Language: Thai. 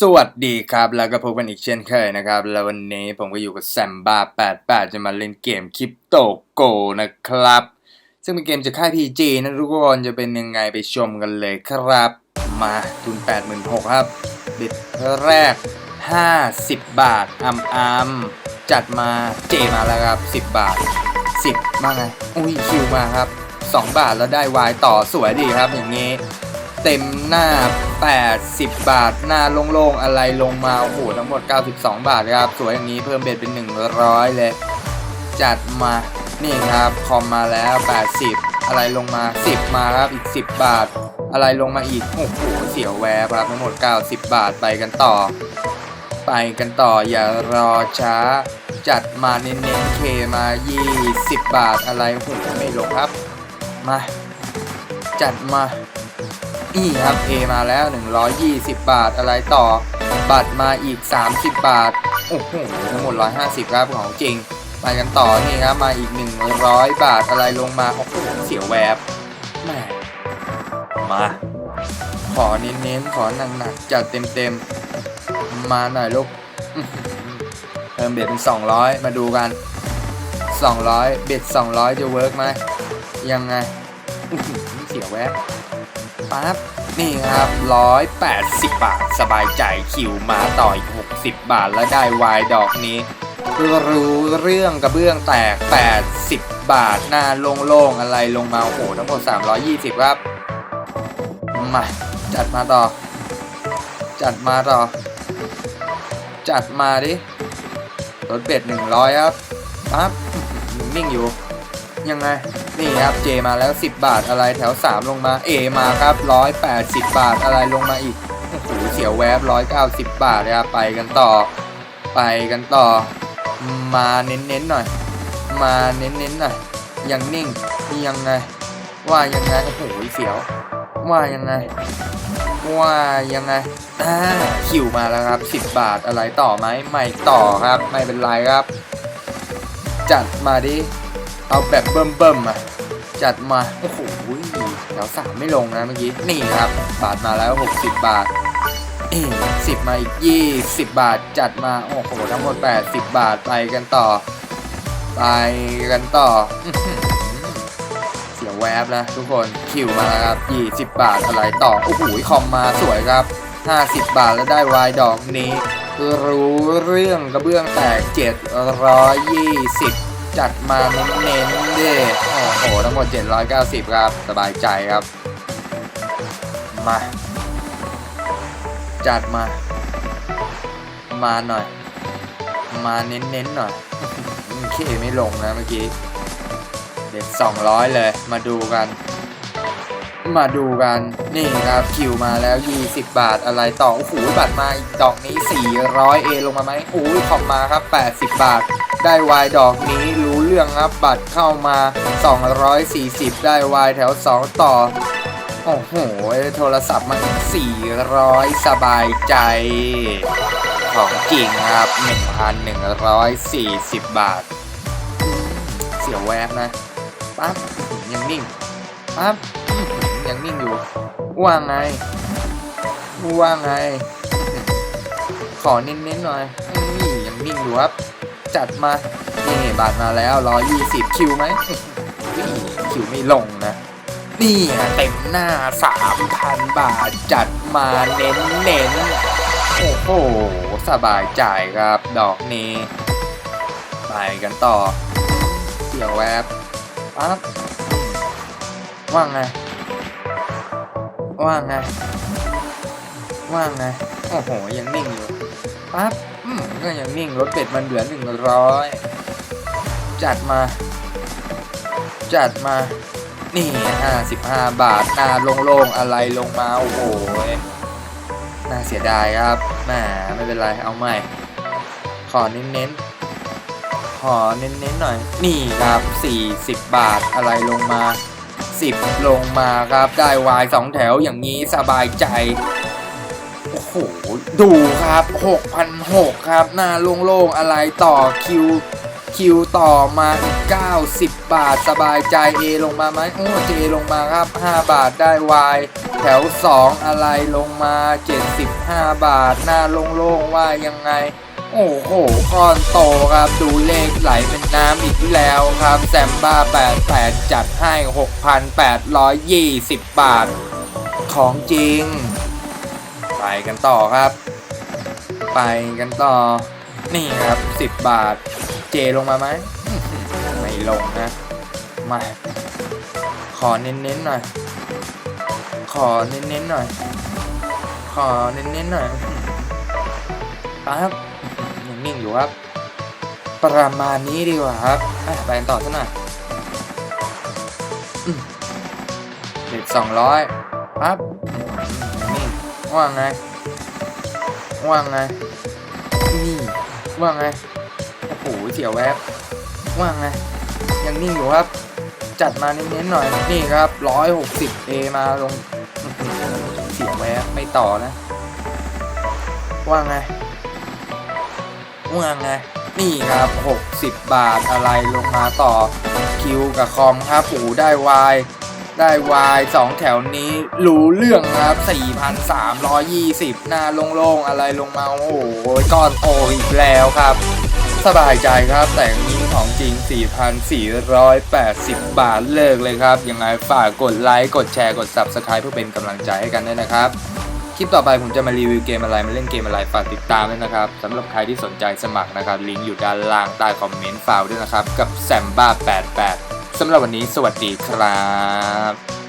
สวัสดีครับ แล้วก็พบกันอีกเช่นเคยนะครับ แล้ววันนี้ผมก็อยู่กับแซมบ้า88 จะมาเล่นเกมคริปโตโกนะครับ ซึ่งเป็นเกมจากค่าย PG นะทุกคนจะเป็นยังไงไปชมกันเลยครับ มาทุน 86,000 ครับ บิดแรก 50 บาทอัมอัมจัดมาเจมาแล้วครับ 10 บาท 10 มาไง อุ้ยคิวมาครับ 2 บาทแล้วได้วายต่อสวยดีครับอย่างนี้ เต็มหน้า 80 บาท หน้าโล่งๆ อะไรลงมาโอ้โหทั้งหมด 92 บาทครับ สวยอย่างนี้เพิ่มเบ็ดเป็น 100 เลย จัดมานี่ครับ คอมมาแล้ว 80 อะไรลงมา 10 มาครับ อีก 10 บาท อะไรลงมาอีก โอ้โห เสียวแวบครับทั้งหมด 90 บาทไปกันต่อ ไปกันต่ออย่ารอช้า จัดมาเน้นๆเคมา 20 บาทอะไรโอ้โหไม่ลงครับ มา จัดมา นี่ครับ A มาแล้ว 120 บาทอะไรต่อ บัตรมาอีก 30 บาท โอ้โหทั้งหมด 150 ครับของจริงไปกันต่อนี่ครับ มาอีก 100 บาทอะไรลงมา โอ้โห เสียวแวบแหม่มา ขอเน้นๆ ขอหนักๆ จัดเต็มๆ มาหน่อยลูกอื้อหือเพิ่มเบ็ดเป็น 200 มาดูกัน 200 เบ็ด 200 จะเวิร์กไหมยังไงอื้อหือเสียวแวบ ปั๊บนี่ครับ 180 บาท สบายใจคิวมาต่ออีก 60 บาทแล้วได้วายดอกนี้ รู้เรื่องกระเบื้องแตก 80 บาท หน้าโล่งๆ อะไรลงมา โอ้โห ทั้งหมด 320 ครับ มา จัดมาต่อ จัดมาต่อ จัดมาดิรถเบ็ด100 ครับปั๊บนิ่งอยู่ ยังไง นี่ครับเจมาแล้ว 10 บาทอะไรแถว 3 ลงมา เอมาครับ 180 บาทอะไรลงมาอีกโอ้โหเสียวแวบ 190 บาทนะครับไปกันต่อ ไปกันต่อ มาเน้นๆหน่อย มาเน้นๆหน่อยยังนิ่งยังไง ว่ายังไงโอ้โหเสียว ว่ายังไง ว่ายังไงอ่าคิวมาแล้วครับ 10 บาทอะไรต่อไหมไม่ต่อครับ ไม่เป็นไรครับ จัดมาดิ เอาแบบเบิ่มๆอะจัดมา โอ้โหแถวสามไม่ลงนะเมื่อกี้ นี่ครับ บาทมาแล้ว 60 บาทเอ๊สิบมาอีก20บบาทจัดมา โอ้โห ทั้งหมด80บาทไปกันต่อ ไปกันต่อ เสียแวบนะทุกคนคิวมาแล้วครับ20บาทอะไรต่อ โอ้โห คอมมาสวยครับ50บาทแล้วได้วายดอกนี้ รู้เรื่องกระเบื้องแตก720จัด จัดมาเน้นๆดิโอ้โห ทั้งหมด 790 ครับ สบายใจครับ มา จัดมา มาหน่อย มาเน้นๆหน่อยเคไม่ลงนะเมื่อกี้ เด็ด200 เลย มาดูกัน มาดูกันนี่ครับคิวมาแล้ว 20 บาทอะไรต่อโอ้โหบัตรมาอีกดอกนี้ 400 เอลงมาไหมโอ้ยขอบมาครับ 80 บาท ได้วายดอกนี้รู้เรื่องครับ บัตรเข้ามา 240 ได้วายแถว 2 ต่อ โอ้โห โทรศัพท์มาอีก400 สบายใจ ของจริงครับ 1,140 บาท เสียวแวบนะปั๊บยังนิ่งปั๊บ ยังนิ่งอยู่ว่าไงว่าไง ขอเน้นๆหน่อยนี่ยังนิ่งอยู่ครับ จัดมานี่บาทมาแล้ว120คิวไหมคิวไม่ลงนะ นี่เต็มหน้า3,000บาทจัดมาเน้นเน้นๆโอ้โห สบายใจครับดอกนี้ ไปกันต่อเสียวแวบปั๊บว่างไง ว่างไง ว่างไง โอ้โห ยังนิ่งอยู่ปั๊บอืมก็ยังนิ่ง รถเป็ดมันเหลือหนึ่งร้อย จัดมา จัดมา นี่ห้าสิบห้าบาทหน้าโล่งๆ อะไรลงมา โอ้โห น่าเสียดายครับแหมไม่เป็นไร เอาใหม่ ขอเน้นๆ ขอเน้นๆหน่อย นี่ครับ 40 บาทอะไรลงมา 10 ลงมาครับ ได้วายสองแถวอย่างนี้สบายใจ โอ้โห ดูครับ6,600ครับ หน้าโล่งๆ อะไรต่อคิว คิวต่อมาอีก90 บาทสบายใจ A ลงมาไหมโอ้เจลงมาครับ 5 บาทได้วายแถว 2 อะไรลงมา 75 บาท หน้าโล่งๆ ว่ายังไง โอ้โหก้อนโตครับดูเลขไหลเป็นน้ำอีกแล้วครับแซมบ้า 88 จัดให้ 6,820 บาท ของจริง ไปกันต่อครับ ไปกันต่อ นี่ครับ 10 บาท เจลงมาไหม ไม่ลงนะ มา ขอเน้นๆหน่อย ขอเน้นๆหน่อย ขอเน้นๆหน่อยครับ นิ่งอยู่ครับ ประมาณนี้ดีกว่าครับไปกันต่อสักหน่อยเด็ดสองร้อยครับนี่ว่างไง ว่างไง นี่ ว่างไง โอ้โหเสียวแวบ ว่างไง ยังนิ่งอยู่ครับ จัดมาเน้นๆหน่อย นี่ครับ160 A มาลง เสียวแวบ ไม่ต่อนะ ว่างไง ว่าไงนี่ครับ 60 บาทอะไรลงมาต่อคิวกับคอมครับโอ้ได้วายได้วายสองแถวนี้รู้เรื่องครับ 4,320 หน้าโล่งๆ อะไรลงมาโอ้โหก้อนโตอีกแล้วครับ สบายใจครับ แต่งนี้ของจริง 4,480 บาทเลิกเลยครับ ยังไงฝากกดไลค์ กดแชร์ กด Subscribe เพื่อเป็นกำลังใจให้กันด้วยนะครับ คลิปต่อไปผมจะมารีวิวเกมอะไรมาเล่นเกมอะไรฝากติดตามด้วยนะครับสำหรับใครที่สนใจสมัครนะครับลิงก์อยู่ด้านล่างใต้คอมเมนต์ฝากด้วยนะครับ กับแซมบ้า88สำหรับวันนี้สวัสดีครับ